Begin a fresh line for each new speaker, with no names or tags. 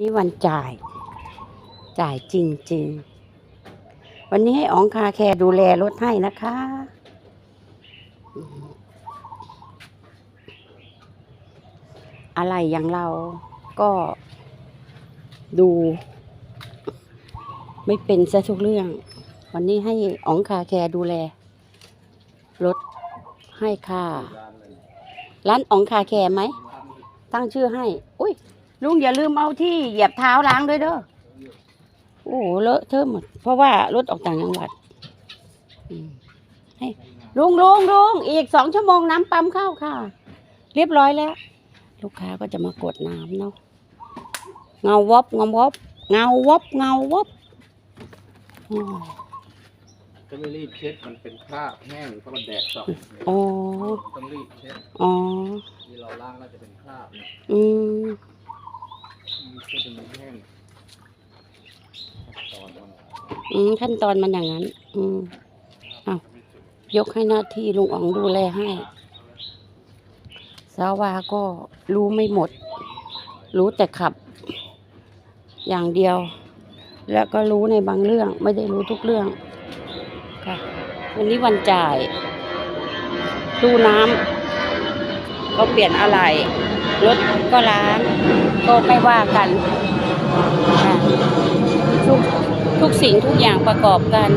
นี่วันจ่าย จ่ายจริง ๆ วันนี้ให้อ๋องคาแคร์ดูแลรถให้นะคะ อะไรอย่างเราก็ดู ไม่เป็นซะทุกเรื่อง วันนี้ให้อ๋องคาแคร์ดูแลรถให้ค่ะ ร้านอ๋องคาแคร์ไหม ตั้งชื่อให้ อุ้ย ลุงอย่าลืมเอาที่เหยียบเท้าล้างด้วยเด้อ โอ้โหเลอะเทอะหมด เพราะว่ารถออกต่างจังหวัดอืมให้ลุงลุงลุงอีกสองชั่วโมงน้ำปั๊มเข้าค่ะ เรียบร้อยแล้ว ลูกค้าก็จะมากดน้ำเนาะ เงาวบเงาวบเงาวบเงาวบอ๋อ
จะไม่รีบเช็ดมันเป็นคราบแห้งเพราะมันแดดส่อง
อ๋อ
ต้องรีบเช็ด
อ๋อ
ที่เราล้างแล้วจะเป็นคราบเนี่ย
อืม
มันจะเป็นแห้งตอนมัน
อืมขั้นตอนมันอย่างนั้น อืมอ้าวยกให้หน้าที่ลุงอ๋องดูแลให้ สาวาก็รู้ไม่หมด รู้แต่ขับ อย่างเดียว แล้วก็รู้ในบางเรื่อง ไม่ได้รู้ทุกเรื่อง ค่ะ วันนี้วันจ่าย ตู้น้ำก็เปลี่ยนอะไรรถก็ล้าง ก็ไม่ว่ากันทุกทุกสิ่งทุกอย่างประกอบกัน